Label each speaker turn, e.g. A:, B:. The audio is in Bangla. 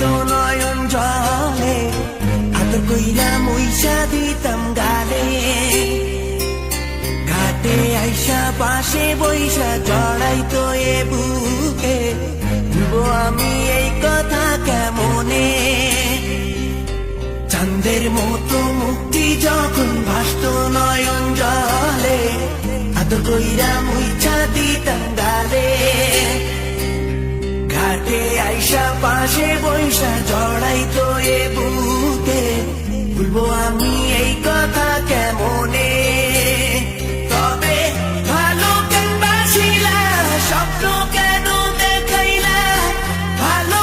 A: তো নয়ন পাশে বৈশা জড়াই তো এ বুকে ভুলবো আমি এই কথা কেমনে চান্দের মতো মুক্তি যখন ভাসত নয়ন জলে আদ কইরা মুইছা দিতাম গালে ঘাটে আইসা পাশে বৈশা জড়াই তো এ বুকে। ভুলবো আমি এই কথা কেমনে? তবে ভালো স্বপ্ন ভালো